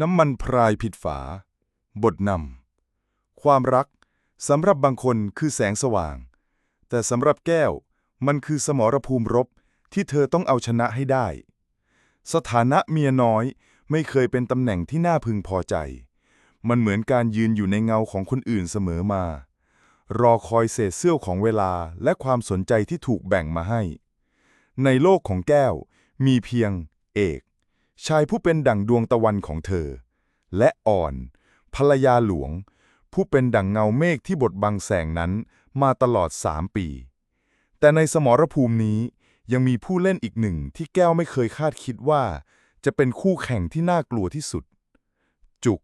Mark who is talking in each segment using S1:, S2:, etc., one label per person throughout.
S1: น้ำมันพรายผิดฝา บทนำ ความรักสำหรับบางคนคือแสงสว่าง แต่สำหรับแก้วมันคือสมรภูมิรบที่เธอต้องเอาชนะให้ได้ สถานะเมียน้อยไม่เคยเป็นตำแหน่งที่น่าพึงพอใจ มันเหมือนการยืนอยู่ในเงาของคนอื่นเสมอมา รอคอยเศษเสี้ยวของเวลาและความสนใจที่ถูกแบ่งมาให้ ในโลกของแก้วมีเพียงเอก ชายผู้เป็นดั่งดวงตะวันของเธอ และอ่อน ภรรยาหลวง ผู้เป็นดั่งเงาเมฆที่บดบังแสงนั้นมาตลอดสามปี แต่ในสมรภูมินี้ยังมีผู้เล่นอีกหนึ่งที่แก้วไม่เคยคาดคิดว่า จะเป็นคู่แข่งที่น่ากลัวที่สุด จุก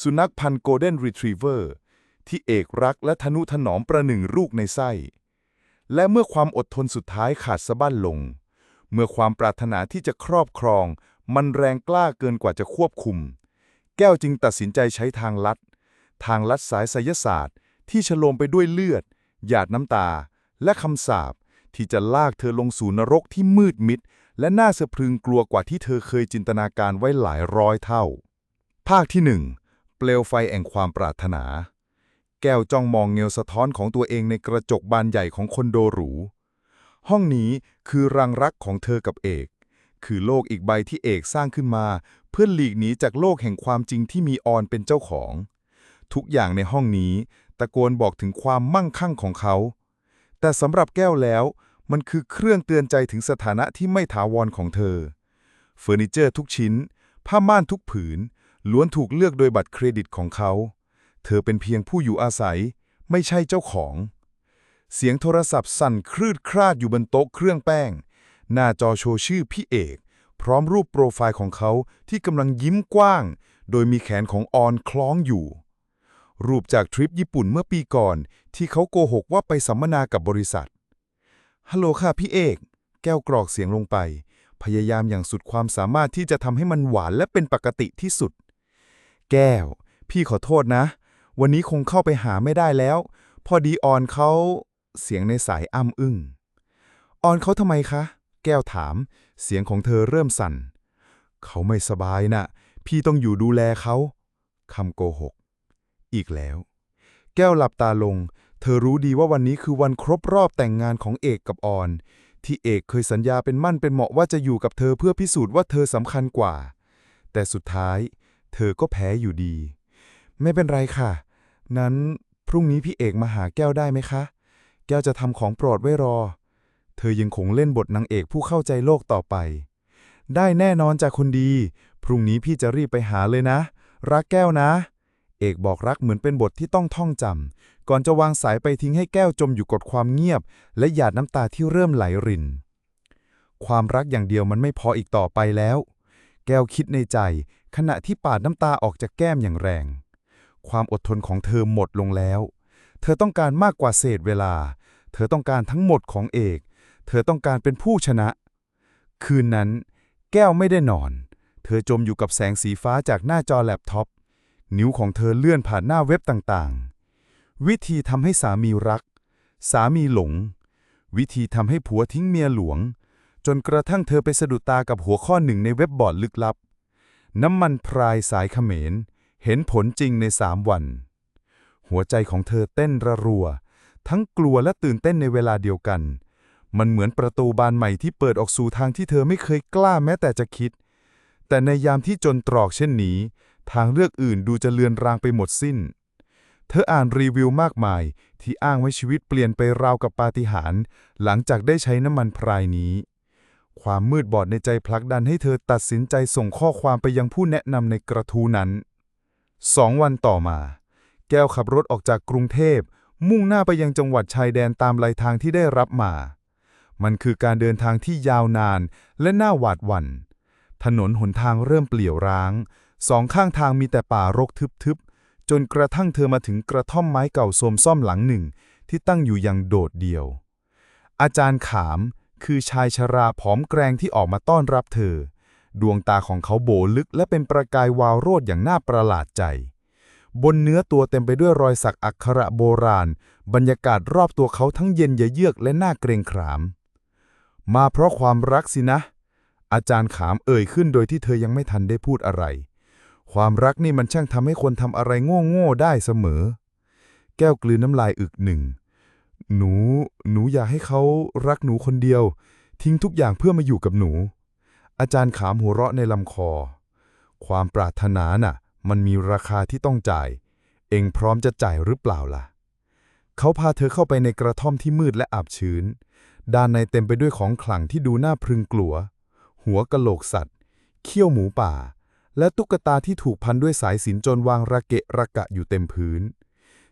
S1: สุนัขพันธุ์โกลเด้นรีทรีเวอร์ที่เอกรักและทนุถนอมประหนึ่งลูกในไส้ และเมื่อความอดทนสุดท้ายขาดสะบั้นลง เมื่อความปรารถนาที่จะครอบครอง มันแรงกล้าเกินกว่าจะควบคุม แก้วจึงตัดสินใจใช้ทางลัด ทางลัดสายไสยศาสตร์ ที่ฉโลมไปด้วยเลือด หยาดน้ำตา และคำสาปที่จะลากเธอลงสู่นรกที่มืดมิด และน่าสะพรึงกลัวกว่าที่เธอเคยจินตนาการไว้หลายร้อยเท่า ภาคที่หนึ่งเปลวไฟแห่งความปรารถนา แก้วจ้องมองเงวสะท้อนของตัวเองในกระจกบานใหญ่ของคอนโดหรู ห้องนี้คือรังรักของเธอกับเอก คือโลกอีกใบที่เอกสร้างขึ้นมา เพื่อหลีกหนีจากโลกแห่งความจริงที่มีออนเป็นเจ้าของ ทุกอย่างในห้องนี้ ตะโกนบอกถึงความมั่งคั่งของเขา แต่สำหรับแก้วแล้ว มันคือเครื่องเตือนใจถึงสถานะที่ไม่ถาวรของเธอ เฟอร์นิเจอร์ทุกชิ้น ผ้าม่านทุกผืน ล้วนถูกเลือกโดยบัตรเครดิตของเขา เธอเป็นเพียงผู้อยู่อาศัย ไม่ใช่เจ้าของเสียงโทรศัพท์สั่นครืดคราดอยู่บนโต๊ะเครื่องแป้ง หน้าจอโชว์ชื่อพี่เอก พร้อมรูปโปรไฟล์ของเขาที่กำลังยิ้มกว้าง โดยมีแขนของออนคล้องอยู่ รูปจากทริปญี่ปุ่นเมื่อปีก่อน ที่เขาโกหกว่าไปสัมมนากับบริษัท ฮัลโหลค่ะพี่เอก แก้วกรอกเสียงลงไป พยายามอย่างสุดความสามารถที่จะทำให้มันหวานและเป็นปกติที่สุด แก้ว พี่ขอโทษนะ วันนี้คงเข้าไปหาไม่ได้แล้ว พอดีออนเขาเสียงในสายอ้ำอึ้งออนเขาทำไมคะ แก้วถาม เสียงของเธอเริ่มสั่น เขาไม่สบายนะพี่ต้องอยู่ดูแลเขาคำโกหก อีกแล้ว แก้วหลับตาลง เธอรู้ดีว่าวันนี้คือวันครบรอบแต่งงานของเอกกับออน ที่เอกเคยสัญญาเป็นมั่นเป็นเหมาะว่าจะอยู่กับเธอเพื่อพิสูจน์ว่าเธอสำคัญกว่า แต่สุดท้าย เธอก็แพ้อยู่ดี ไม่เป็นไรค่ะ นั้นพรุ่งนี้พี่เอกมาหาแก้วได้ไหมคะ แก้วจะทำของโปรดไว้รอ เธอยังคงเล่นบทนางเอกผู้เข้าใจโลกต่อไป ได้แน่นอนจากคนดี พรุ่งนี้พี่จะรีบไปหาเลยนะ รักแก้วนะ เอกบอกรักเหมือนเป็นบทที่ต้องท่องจำก่อนจะวางสายไปทิ้งให้แก้วจมอยู่กับความเงียบ และหยาดน้ำตาที่เริ่มไหลริน ความรักอย่างเดียวมันไม่พออีกต่อไปแล้ว แก้วคิดในใจ ขณะที่ปาดน้ำตาออกจากแก้มอย่างแรง ความอดทนของเธอหมดลงแล้ว เธอต้องการมากกว่าเศษเวลา เธอต้องการทั้งหมดของเอก เธอต้องการเป็นผู้ชนะ คืนนั้น แก้วไม่ได้นอน เธอจมอยู่กับแสงสีฟ้าจากหน้าจอแล็ปท็อป นิ้วของเธอเลื่อนผ่านหน้าเว็บต่างๆ วิธีทำให้สามีรัก สามีหลง วิธีทำให้ผัวทิ้งเมียหลวง จนกระทั่งเธอไปสะดุดตากับหัวข้อหนึ่งในเว็บบอร์ดลึกลับ น้ำมันพรายสายเขมร เห็นผลจริงในสามวัน หัวใจของเธอเต้นระรัว ทั้งกลัวและตื่นเต้นในเวลาเดียวกัน มันเหมือนประตูบานใหม่ที่เปิดออกสู่ทางที่เธอไม่เคยกล้าแม้แต่จะคิด แต่ในยามที่จนตรอกเช่นนี้ ทางเลือกอื่นดูจะเลือนรางไปหมดสิ้น เธออ่านรีวิวมากมายที่อ้างว่าชีวิตเปลี่ยนไปราวกับปาฏิหาริย์หลังจากได้ใช้น้ำมันพรายนี้ ความมืดบอดในใจผลักดันให้เธอตัดสินใจส่งข้อความไปยังผู้แนะนำในกระทู้นั้นสองวันต่อมา แก้วขับรถออกจากกรุงเทพมุ่งหน้าไปยังจังหวัดชายแดนตามลายทางที่ได้รับมา มันคือการเดินทางที่ยาวนานและน่าหวาดหวัน่น ถนนหนทางเริ่มเปลี่ยวร้าง สองข้างทางมีแต่ป่ารกทึบๆ จนกระทั่งเธอมาถึงกระท่อมไม้เก่าโทมซ่อมหลังหนึ่ง ที่ตั้งอยู่อย่างโดดเดี่ยว อาจารย์ขามคือชายชราผอมแกรงที่ออกมาต้อนรับเธอ ดวงตาของเขาโบลึกและเป็นประกายวาวโรดอย่างน่าประหลาดใจ บนเนื้อตัวเต็มไปด้วยรอยสักอักขระโบราณ บรรยากาศรอบตัวเขาทั้งเย็นเยือกและน่าเกรงขาม มาเพราะความรักสินะ อาจารย์ขามเอ่ยขึ้นโดยที่เธอยังไม่ทันได้พูดอะไร ความรักนี่มันช่างทำให้คนทำอะไรโง่ๆได้เสมอ แก้วกลืนน้ำลายอึกหนึ่ง หนู หนูอยากให้เขารักหนูคนเดียว ทิ้งทุกอย่างเพื่อมาอยู่กับหนู อาจารย์ขามหัวเราะในลำคอ ความปรารถนาน่ะ มันมีราคาที่ต้องจ่าย เองพร้อมจะจ่ายหรือเปล่าล่ะ เขาพาเธอเข้าไปในกระท่อมที่มืดและอับชื้น ด้านในเต็มไปด้วยของขลังที่ดูน่าพรึงกลัว หัวกะโหลกสัตว์ เขี้ยวหมูป่า และตุ๊กตาที่ถูกพันด้วยสายสิญจนวางระเกะระกะอยู่เต็มพื้น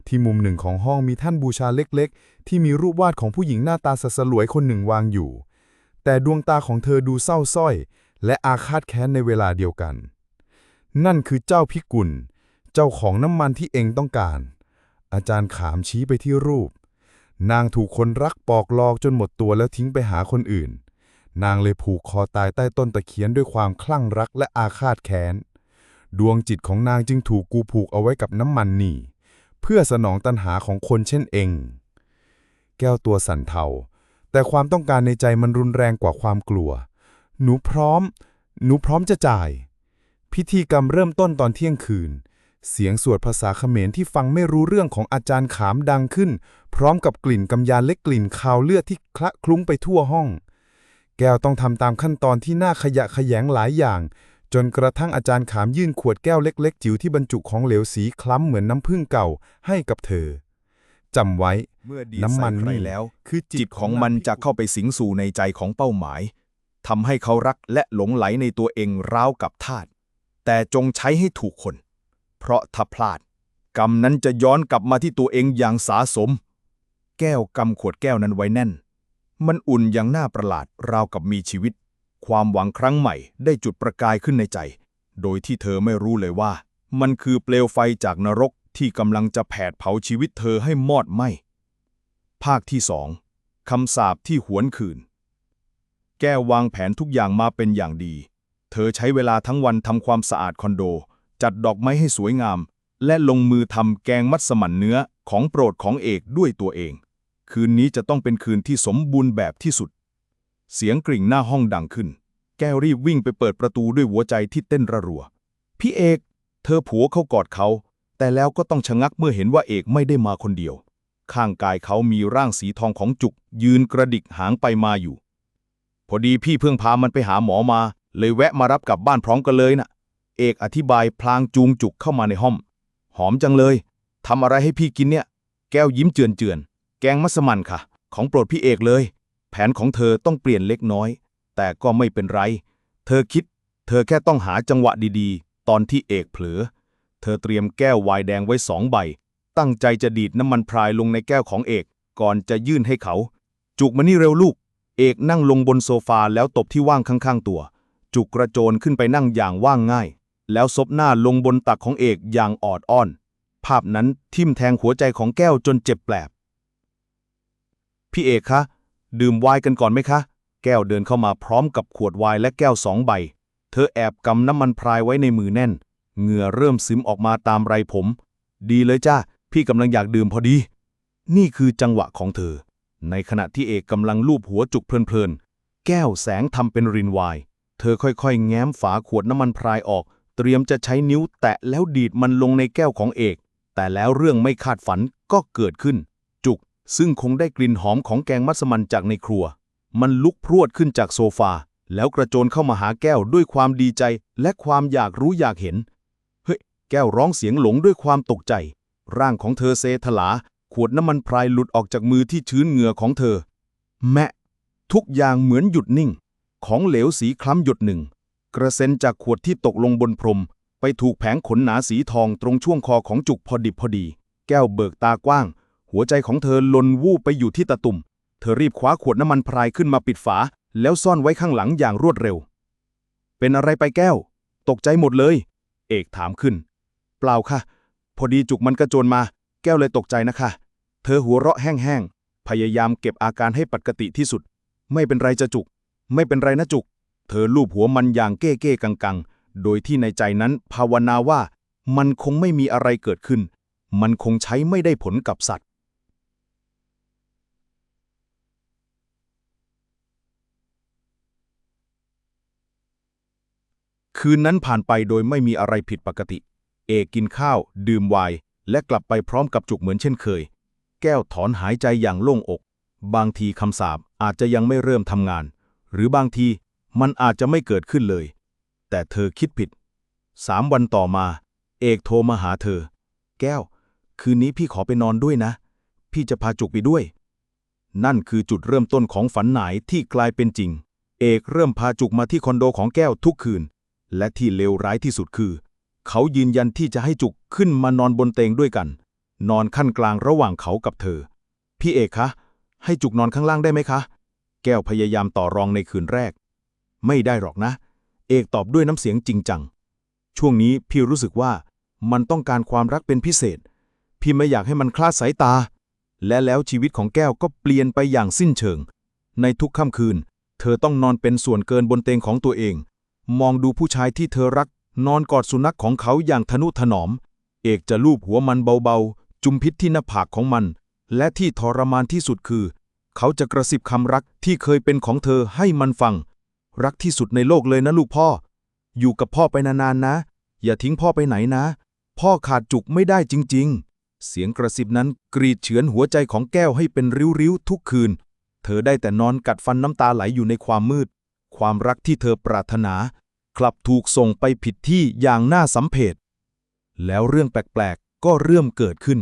S1: ที่มุมหนึ่งของห้องมีท่านบูชาเล็กๆ ที่มีรูปวาดของผู้หญิงหน้าตาสสลวยคนหนึ่งวางอยู่ แต่ดวงตาของเธอดูเศร้าส้อย และอาฆาตแค้นในเวลาเดียวกัน นั่นคือเจ้าพิกุล เจ้าของน้ำมันที่เองต้องการ อาจารย์ขามชี้ไปที่รูป นางถูกคนรักปอกลอกจนหมดตัวแล้วทิ้งไปหาคนอื่น นางเลยผูกคอตายใต้ต้นตะเคียนด้วยความคลั่งรักและอาฆาตแค้น ดวงจิตของนางจึงถูกกูผูกเอาไว้กับน้ำมันนี่ เพื่อสนองตัณหาของคนเช่นเอง แก้วตัวสั่นเทา แต่ความต้องการในใจมันรุนแรงกว่าความกลัว หนูพร้อม หนูพร้อมจะจ่าย พิธีกรรมเริ่มต้นตอนเที่ยงคืน เสียงสวดภาษาเขมรที่ฟังไม่รู้เรื่องของอาจารย์ขามดังขึ้น พร้อมกับกลิ่นกำยานและกลิ่นคาวเลือดที่คละคลุ้งไปทั่วห้อง แก้วต้องทำตามขั้นตอนที่น่าขยะขยงหลายอย่าง จนกระทั่งอาจารย์ขามยื่นขวดแก้วเล็ก ๆ จิ๋วที่บรรจุของเหลวสีคล้ำเหมือนน้ำผึ้งเก่าให้กับเธอจำไว้
S2: เมื่อดี
S1: น้ำมัน
S2: ใส่ใคร
S1: นี่
S2: แล้ว
S1: คือจิต
S2: ของมันจะเข้าไปสิงสู่ในใจของเป้าหมายทำให้เขารักและหลงไหลในตัวเองร้าวกับทาตแต่จงใช้ให้ถูกคน เพราะถ้าพลาด กรรมนั้นจะย้อนกลับมาที่ตัวเองอย่างสาสม แก้วกำขวดแก้วนั้นไว้แน่น มันอุ่นอย่างน่าประหลาดราวกับมีชีวิต ความหวังครั้งใหม่ได้จุดประกายขึ้นในใจ โดยที่เธอไม่รู้เลยว่า มันคือเปลวไฟจากนรกที่กำลังจะแผดเผาชีวิตเธอให้มอดไหมภาคที่สองคำสาปที่หวนคืน แก้ววางแผนทุกอย่างมาเป็นอย่างดี เธอใช้เวลาทั้งวันทำความสะอาดคอนโด จัดดอกไม้ให้สวยงาม และลงมือทำแกงมัสมั่นเนื้อของโปรดของเอกด้วยตัวเอง คืนนี้จะต้องเป็นคืนที่สมบูรณ์แบบที่สุด เสียงกริ่งหน้าห้องดังขึ้น แก้วรีบวิ่งไปเปิดประตูด้วยหัวใจที่เต้นระรัว พี่เอก เธอผัวเขากอดเขา แต่แล้วก็ต้องชะงักเมื่อเห็นว่าเอกไม่ได้มาคนเดียว ข้างกายเขามีร่างสีทองของจุก ยืนกระดิกหางไปมาอยู่ พอดีพี่เพิ่งพามันไปหาหมอมา เลยแวะมารับกลับบ้านพร้อมกันเลยนะ่ะ เอกอธิบายพลางจูงจุกเข้ามาในห้อง หอมจังเลย ทำอะไรให้พี่กินเนี่ย แก้วยิ้มเจือนเจือน แกงมัสมั่นค่ะ ของโปรดพี่เอกเลย แผนของเธอต้องเปลี่ยนเล็กน้อย แต่ก็ไม่เป็นไร เธอคิด เธอแค่ต้องหาจังหวะดีๆ ตอนที่เอกเผลอ เธอเตรียมแก้วไวน์แดงไว้สองใบ ตั้งใจจะดีดน้ำมันพรายลงในแก้วของเอก ก่อนจะยื่นให้เขา จุกมานี่เร็วลูก เอกนั่งลงบนโซฟาแล้วตบที่ว่างข้างๆตัว จุกกระโจนขึ้นไปนั่งอย่างว่างง่าย แล้วซบหน้าลงบนตักของเอกอย่างออดอ้อน ภาพนั้นทิ่มแทงหัวใจของแก้วจนเจ็บแปลบ พี่เอกคะ ดื่มไวน์กันก่อนไหมคะ แก้วเดินเข้ามาพร้อมกับขวดไวน์และแก้วสองใบ เธอแอบกำน้ำมันพรายไว้ในมือแน่น เหงื่อเริ่มซึมออกมาตามไรผม ดีเลยจ้า พี่กำลังอยากดื่มพอดี นี่คือจังหวะของเธอ ในขณะที่เอกกำลังลูบหัวจุกเพลินๆ แก้วแสงทำเป็นรินไวน์ เธอค่อยๆ แง้มฝาขวดน้ำมันพรายออก เตรียมจะใช้นิ้วแตะแล้วดีดมันลงในแก้วของเอก แต่แล้วเรื่องไม่คาดฝันก็เกิดขึ้น จุก ซึ่งคงได้กลิ่นหอมของแกงมัสมั่นจากในครัว มันลุกพรวดขึ้นจากโซฟา แล้วกระโจนเข้ามาหาแก้วด้วยความดีใจและความอยากรู้อยากเห็น เฮ้ย แก้วร้องเสียงหลงด้วยความตกใจ ร่างของเธอเซถลา ขวดน้ำมันพรายหลุดออกจากมือที่ชื้นเหงื่อของเธอ แมะ ทุกอย่างเหมือนหยุดนิ่ง ของเหลวสีคล้ำหยดหนึ่ง กระเซ็นจากขวดที่ตกลงบนพรม ไปถูกแผงขนหนาสีทองตรงช่วงคอของจุกพอดิบพอดี แก้วเบิกตากว้าง หัวใจของเธอลนวูบไปอยู่ที่ตะตุ่ม เธอรีบคว้าขวดน้ำมันพรายขึ้นมาปิดฝา แล้วซ่อนไว้ข้างหลังอย่างรวดเร็ว เป็นอะไรไปแก้ว ตกใจหมดเลย เอกถามขึ้น เปล่าค่ะ พอดีจุกมันกระโจนมา แก้วเลยตกใจนะคะ เธอหัวเราะแห้งๆพยายามเก็บอาการให้ปกติที่สุด ไม่เป็นไรจะจุก ไม่เป็นไรนะจุก อลูบหัวมันอย่างเก้เก้กังกังๆโดยที่ในใจนั้นภาวนาว่ามันคงไม่มีอะไรเกิดขึ้น มันคงใช้ไม่ได้ผลกับสัตว์ คืนนั้นผ่านไปโดยไม่มีอะไรผิดปกติ เอกกินข้าว ดื่มไวน์และกลับไปพร้อมกับจุกเหมือนเช่นเคย แก้วถอนหายใจอย่างโล่งอก บางทีคำสาปอาจจะยังไม่เริ่มทำงาน หรือบางที มันอาจจะไม่เกิดขึ้นเลย แต่เธอคิดผิด สามวันต่อมา เอกโทรมาหาเธอ แก้ว คืนนี้พี่ขอไปนอนด้วยนะ พี่จะพาจุกไปด้วย นั่นคือจุดเริ่มต้นของฝันหนายที่กลายเป็นจริง เอกเริ่มพาจุกมาที่คอนโดของแก้วทุกคืน และที่เลวร้ายที่สุดคือ เขายืนยันที่จะให้จุกขึ้นมานอนบนเตียงด้วยกัน นอนขั้นกลางระหว่างเขากับเธอ พี่เอกคะ ให้จุกนอนข้างล่างได้ไหมคะ แก้วพยายามต่อรองในคืนแรก ไม่ได้หรอกนะ เอกตอบด้วยน้ำเสียงจริงจัง ช่วงนี้พี่รู้สึกว่ามันต้องการความรักเป็นพิเศษ พี่ไม่อยากให้มันคลาดสายตา และแล้วชีวิตของแก้วก็เปลี่ยนไปอย่างสิ้นเชิง ในทุกค่ำคืน เธอต้องนอนเป็นส่วนเกินบนเตียงของตัวเอง มองดูผู้ชายที่เธอรัก นอนกอดสุนัขของเขาอย่างทนุถนอม เอกจะลูบหัวมันเบาๆ จุมพิษที่หน้าผากของมัน และที่ทรมานที่สุดคือ เขาจะกระซิบคำรักที่เคยเป็นของเธอให้มันฟัง รักที่สุดในโลกเลยนะลูกพ่อ อยู่กับพ่อไปนานๆนะ อย่าทิ้งพ่อไปไหนนะ พ่อขาดจุกไม่ได้จริง ๆ เสียงกระซิบนั้นกรีดเฉือนหัวใจของแก้วให้เป็นริ้วๆทุกคืน เธอได้แต่นอนกัดฟันน้ำตาไหลอยู่ในความมืด ความรักที่เธอปรารถนา กลับถูกส่งไปผิดที่อย่างน่าสัมเพชแล้วเรื่องแปลกๆก็เริ่มเกิดขึ้น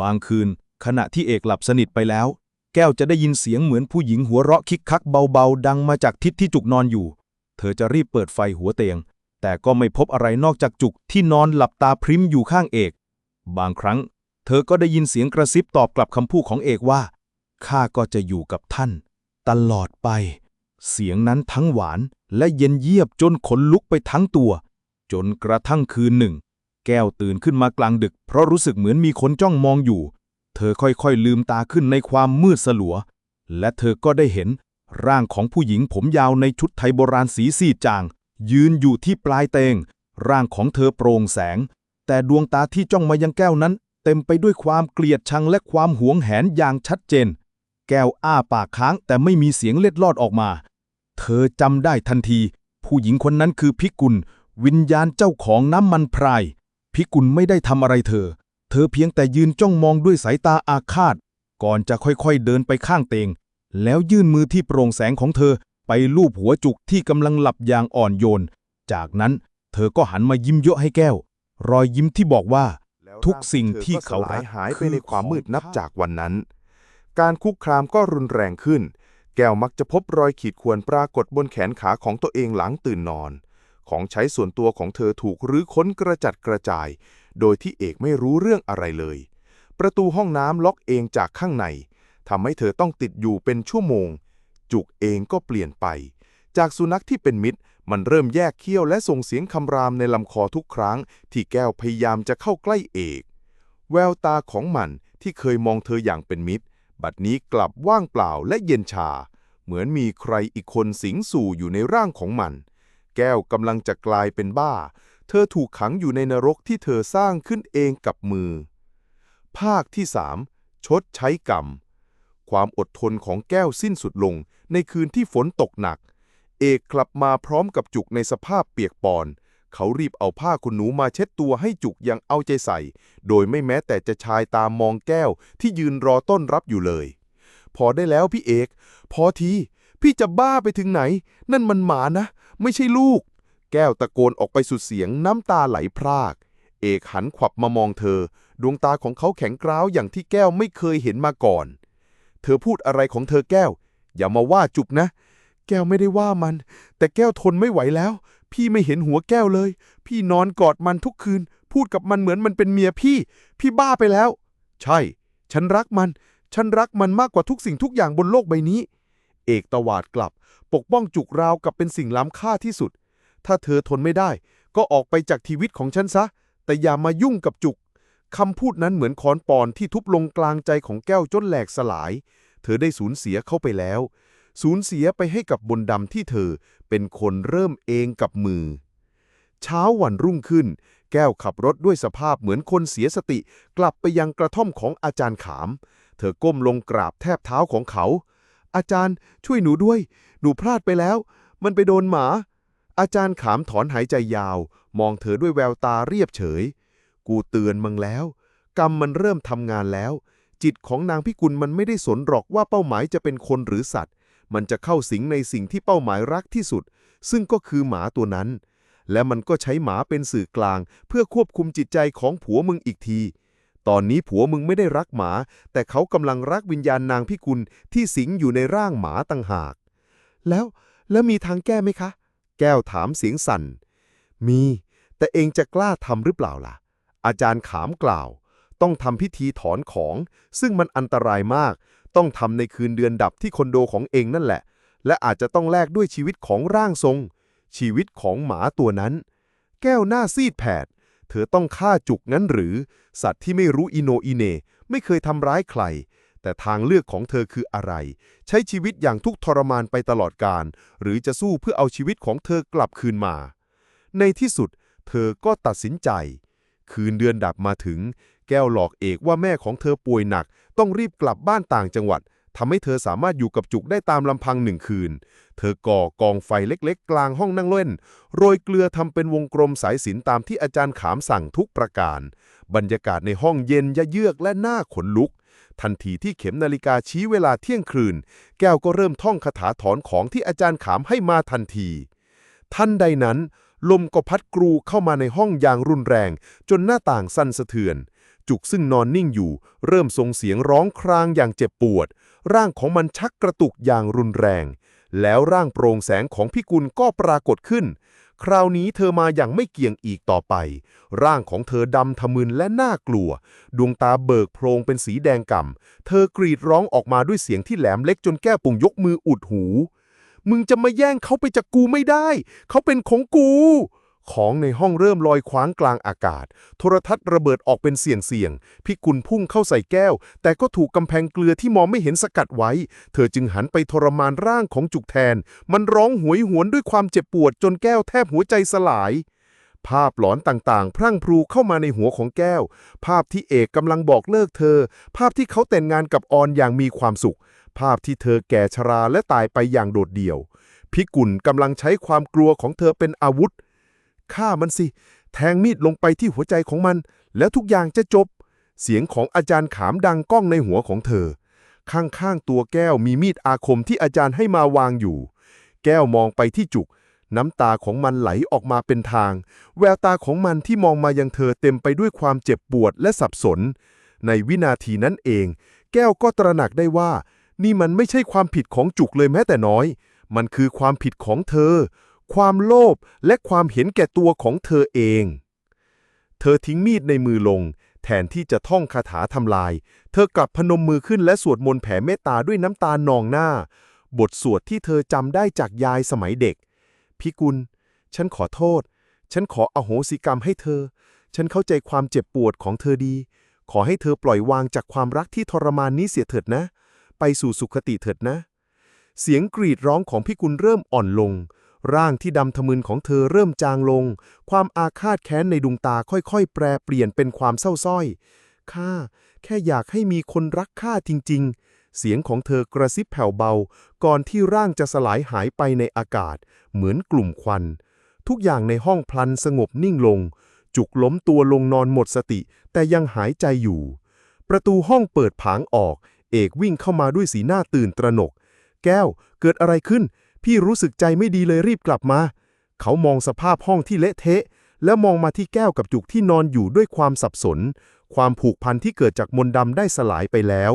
S2: บางคืนขณะที่เอกหลับสนิทไปแล้ว ก้วจะได้ยินเสียงเหมือนผู้หญิงหัวเราะคิกคักเบาๆ ดังมาจากทิศที่จุกนอนอยู่ เธอจะรีบเปิดไฟหัวเตียง แต่ก็ไม่พบอะไรนอกจากจุกที่นอนหลับตาพริ้มอยู่ข้างเอก บางครั้ง เธอก็ได้ยินเสียงกระซิบตอบกลับคำพูดของเอกว่า ข้าก็จะอยู่กับท่าน ตลอดไป เสียงนั้นทั้งหวานและเย็นเยียบจนขนลุกไปทั้งตัว จนกระทั่งคืนหนึ่ง แก้วตื่นขึ้นมากลางดึก เพราะรู้สึกเหมือนมีคนจ้องมองอยู่ เธอค่อยๆลืมตาขึ้นในความมืดสลัว และเธอก็ได้เห็น ร่างของผู้หญิงผมยาวในชุดไทยโบราณสีซีดจาง ยืนอยู่ที่ปลายเตง ร่างของเธอโปร่งแสง แต่ดวงตาที่จ้องมายังแก้วนั้น เต็มไปด้วยความเกลียดชังและความหวงแหนอย่างชัดเจน แก้วอ้าปากค้างแต่ไม่มีเสียงเล็ดลอดออกมา เธอจำได้ทันที ผู้หญิงคนนั้นคือพิกุล วิญญาณเจ้าของน้ำมันพราย พิกุลไม่ได้ทำอะไรเธอ เธอเพียงแต่ยืนจ้องมองด้วยสายตาอาฆาต ก่อนจะค่อยๆเดินไปข้างเตียงแล้วยื่นมือที่โปร่งแสงของเธอไปลูบหัวจุกที่กำลังหลับอย่างอ่อนโยน จากนั้นเธอก็หันมายิ้มเยาะให้แก้ว รอยยิ้มที่บอกว่า ทุกสิ่งที่เขารัก
S3: หายไปในความมืดนับจากวันนั้น การคุกคามก็รุนแรงขึ้น แก้วมักจะพบรอยขีดข่วนปรากฏบนแขนขาของตัวเองหลังตื่นนอน ของใช้ส่วนตัวของเธอถูกรื้อค้นกระจัดกระจาย โดยที่เอกไม่รู้เรื่องอะไรเลย ประตูห้องน้ำล็อกเองจากข้างในทำให้เธอต้องติดอยู่เป็นชั่วโมง จุกเองก็เปลี่ยนไป จากสุนัขที่เป็นมิตร มันเริ่มแยกเขี้ยวและส่งเสียงคำรามในลำคอทุกครั้ง ที่แก้วพยายามจะเข้าใกล้เอก แววตาของมันที่เคยมองเธออย่างเป็นมิตร บัดนี้กลับว่างเปล่าและเย็นชา เหมือนมีใครอีกคนสิงสู่อยู่ในร่างของมัน แก้วกำลังจะกลายเป็นบ้า เธอถูกขังอยู่ในนรกที่เธอสร้างขึ้นเองกับมือ ภาคที่สามชดใช้กรรม ความอดทนของแก้วสิ้นสุดลงในคืนที่ฝนตกหนัก เอกกลับมาพร้อมกับจุกในสภาพเปียกปอน เขารีบเอาผ้าขนหนูมาเช็ดตัวให้จุกอยังเอาใจใส่ โดยไม่แม้แต่จะชายตามมองแก้วที่ยืนรอต้อนรับอยู่เลย พอได้แล้วพี่เอก พอที พี่จะบ้าไปถึงไหน นั่นมันหมานะ ไม่ใช่ลูก แก้วตะโกนออกไปสุดเสียงน้ำตาไหลพราก เอกหันขวับมามองเธอ ดวงตาของเขาแข็งกร้าวอย่างที่แก้วไม่เคยเห็นมาก่อน เธอพูดอะไรของเธอแก้ว อย่ามาว่าจุกนะ แก้วไม่ได้ว่ามัน แต่แก้วทนไม่ไหวแล้ว พี่ไม่เห็นหัวแก้วเลย พี่นอนกอดมันทุกคืน พูดกับมันเหมือนมันเป็นเมียพี่ พี่บ้าไปแล้ว ใช่ ฉันรักมัน ฉันรักมันมากกว่าทุกสิ่งทุกอย่างบนโลกใบนี้ เอกตวาดกลับ ปกป้องจุกราวกับเป็นสิ่งล้ำค่าที่สุด ถ้าเธอทนไม่ได้ ก็ออกไปจากชีวิตของฉันซะ แต่อย่ามายุ่งกับจุกคำพูดนั้นเหมือนค้อนปอนที่ทุบลงกลางใจของแก้วจนแหลกสลาย เธอได้สูญเสียเข้าไปแล้ว สูญเสียไปให้กับบนดำที่เธอเป็นคนเริ่มเองกับมือ เช้าวันรุ่งขึ้น แก้วขับรถด้วยสภาพเหมือนคนเสียสติ กลับไปยังกระท่อมของอาจารย์ขาม เธอก้มลงกราบแทบเท้าของเขา อาจารย์ช่วยหนูด้วย หนูพลาดไปแล้ว มันไปโดนหมา อาจารย์ขามถอนหายใจยาว มองเธอด้วยแววตาเรียบเฉย กูเตือนมึงแล้ว กรรมมันเริ่มทำงานแล้ว จิตของนางพิกุลมันไม่ได้สนหรอกว่าเป้าหมายจะเป็นคนหรือสัตว์ มันจะเข้าสิงในสิ่งที่เป้าหมายรักที่สุด ซึ่งก็คือหมาตัวนั้น และมันก็ใช้หมาเป็นสื่อกลาง เพื่อควบคุมจิตใจของผัวมึงอีกที ตอนนี้ผัวมึงไม่ได้รักหมา แต่เขากำลังรักวิญญาณนางพิกุลที่สิงอยู่ในร่างหมาต่างหาก แล้วแล้วมีทางแก้ไหมคะ แก้วถามเสียงสั่น มี แต่เองจะกล้าทำหรือเปล่าล่ะ อาจารย์ขามกล่าว ต้องทำพิธีถอนของ ซึ่งมันอันตรายมาก ต้องทำในคืนเดือนดับที่คอนโดของเองนั่นแหละ และอาจจะต้องแลกด้วยชีวิตของร่างทรง ชีวิตของหมาตัวนั้น แก้วหน้าซีดแผด เธอต้องฆ่าจุกงั้นหรือ สัตว์ที่ไม่รู้อิโนอิเน ไม่เคยทำร้ายใคร แต่ทางเลือกของเธอคืออะไร ใช้ชีวิตอย่างทุกทรมานไปตลอดกาลหรือจะสู้เพื่อเอาชีวิตของเธอกลับคืนมา ในที่สุด เธอก็ตัดสินใจ คืนเดือนดับมาถึง แก้วหลอกเอกว่าแม่ของเธอป่วยหนัก ต้องรีบกลับบ้านต่างจังหวัดทำให้เธอสามารถอยู่กับจุกได้ตามลำพังหนึ่งคืน เธอก่อกองไฟเล็กๆ กลางห้องนั่งเล่น โรยเกลือทำเป็นวงกลมสายสินตามที่อาจารย์ขามสั่งทุกประการ บรรยากาศในห้องเย็นยะเยือกและน่าขนลุก ทันทีที่เข็มนาฬิกาชี้เวลาเที่ยงคืน แก้วก็เริ่มท่องคาถาถอนของที่อาจารย์ขามให้มาทันที ทันใดนั้น ลมก็พัดกรูเข้ามาในห้องอย่างรุนแรง จนหน้าต่างสั่นสะเทือน จุกซึ่งนอนนิ่งอยู่ เริ่มส่งเสียงร้องครางอย่างเจ็บปวด ร่างของมันชักกระตุกอย่างรุนแรง แล้วร่างโปร่งแสงของพิกุลก็ปรากฏขึ้น คราวนี้เธอมาอย่างไม่เกี่ยงอีกต่อไป ร่างของเธอดำทะมึนและน่ากลัว ดวงตาเบิกโพรงเป็นสีแดงก่ำเธอกรีดร้องออกมาด้วยเสียงที่แหลมเล็กจนแก้ปุ่งยกมืออุดหู มึงจะมาแย่งเขาไปจากกูไม่ได้ เขาเป็นของกู ของในห้องเริ่มลอยคว้างกลางอากาศ โทรทัศน์ระเบิดออกเป็นเสียงเสียงพิกุลพุ่งเข้าใส่แก้ว แต่ก็ถูกกำแพงเกลือที่มองไม่เห็นสกัดไว้ เธอจึงหันไปทรมานร่างของจุกแทน มันร้องหวยหวนด้วยความเจ็บปวดจนแก้วแทบหัวใจสลายภาพหลอนต่างๆ พรั่งพรูเข้ามาในหัวของแก้ว ภาพที่เอกกำลังบอกเลิกเธอ ภาพที่เขาแต่งงานกับออนอย่างมีความสุข ภาพที่เธอแก่ชราและตายไปอย่างโดดเดี่ยว พิกุลกำลังใช้ความกลัวของเธอเป็นอาวุธ ฆ่ามันสิ แทงมีดลงไปที่หัวใจของมัน แล้วทุกอย่างจะจบ เสียงของอาจารย์ขามดังก้องในหัวของเธอ ข้างๆตัวแก้วมีมีดอาคมที่อาจารย์ให้มาวางอยู่ แก้วมองไปที่จุก น้ำตาของมันไหลออกมาเป็นทาง แววตาของมันที่มองมายังเธอเต็มไปด้วยความเจ็บปวดและสับสน ในวินาทีนั้นเอง แก้วก็ตระหนักได้ว่า นี่มันไม่ใช่ความผิดของจุกเลยแม้แต่น้อย มันคือความผิดของเธอ ความโลภและความเห็นแก่ตัวของเธอเอง เธอทิ้งมีดในมือลง แทนที่จะท่องคาถาทำลาย เธอกลับพนมมือขึ้นและสวดมนต์แผ่เมตตาด้วยน้ำตานองหน้า บทสวดที่เธอจำได้จากยายสมัยเด็ก พิกุล ฉันขอโทษ ฉันขออโหสิกรรมให้เธอ ฉันเข้าใจความเจ็บปวดของเธอดี ขอให้เธอปล่อยวางจากความรักที่ทรมานนี้เสียเถิดนะ ไปสู่สุขติเถิดนะ เสียงกรีดร้องของพิกุลเริ่มอ่อนลง ร่างที่ดำทะมึนของเธอเริ่มจางลง ความอาฆาตแค้นในดวงตาค่อยๆ แปรเปลี่ยนเป็นความเศร้าส้อย ข้า แค่อยากให้มีคนรักข้าจริง ๆ เสียงของเธอกระซิบแผ่วเบา ก่อนที่ร่างจะสลายหายไปในอากาศ เหมือนกลุ่มควัน ทุกอย่างในห้องพลันสงบนิ่งลง จุกล้มตัวลงนอนหมดสติ แต่ยังหายใจอยู่ ประตูห้องเปิดผางออก เอกวิ่งเข้ามาด้วยสีหน้าตื่นตระหนก แก้ว เกิดอะไรขึ้น พี่รู้สึกใจไม่ดีเลยรีบกลับมา เขามองสภาพห้องที่เละเทะ แล้วมองมาที่แก้วกับจุกที่นอนอยู่ด้วยความสับสน ความผูกพันที่เกิดจากมนต์ดำได้สลายไปแล้ว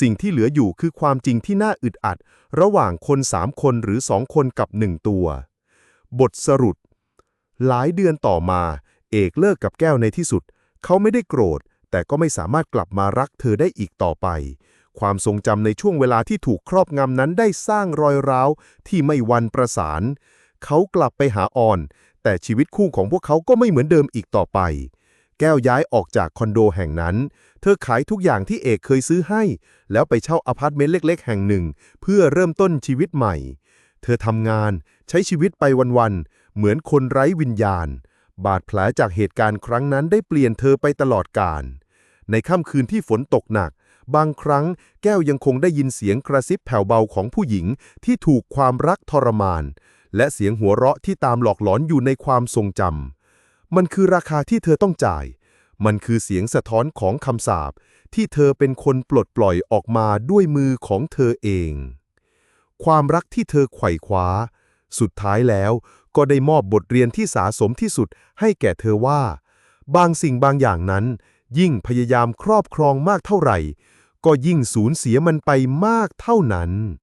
S3: สิ่งที่เหลืออยู่คือความจริงที่น่าอึดอัด ระหว่างคนสามคนหรือสองคนกับหนึ่งตัว บทสรุป หลายเดือนต่อมา เอกเลิกกับแก้วในที่สุด เขาไม่ได้โกรธ แต่ก็ไม่สามารถกลับมารักเธอได้อีกต่อไป ความทรงจำในช่วงเวลาที่ถูกครอบงำนั้นได้สร้างรอยร้าวที่ไม่วันประสาน เขากลับไปหาออน แต่ชีวิตคู่ของพวกเขาก็ไม่เหมือนเดิมอีกต่อไป แก้วย้ายออกจากคอนโดแห่งนั้น เธอขายทุกอย่างที่เอกเคยซื้อให้ แล้วไปเช่าอพาร์ตเมนต์เล็ก ๆ แห่งหนึ่ง เพื่อเริ่มต้นชีวิตใหม่ เธอทำงานใช้ชีวิตไปวันๆเหมือนคนไร้วิญญาณ บาดแผลจากเหตุการณ์ครั้งนั้นได้เปลี่ยนเธอไปตลอดกาลในค่ำคืนที่ฝนตกหนัก บางครั้งแก้วยังคงได้ยินเสียงกระซิบแผ่วเบาของผู้หญิงที่ถูกความรักทรมาน และเสียงหัวเราะที่ตามหลอกหลอนอยู่ในความทรงจำมันคือราคาที่เธอต้องจ่าย มันคือเสียงสะท้อนของคำสาปที่เธอเป็นคนปลดปล่อยออกมาด้วยมือของเธอเอง ความรักที่เธอไขว่คว้า สุดท้ายแล้วก็ได้มอบบทเรียนที่สาสมที่สุดให้แก่เธอว่า บางสิ่งบางอย่างนั้น ยิ่งพยายามครอบครองมากเท่าไหร่ ก็ยิ่งสูญเสียมันไปมากเท่านั้น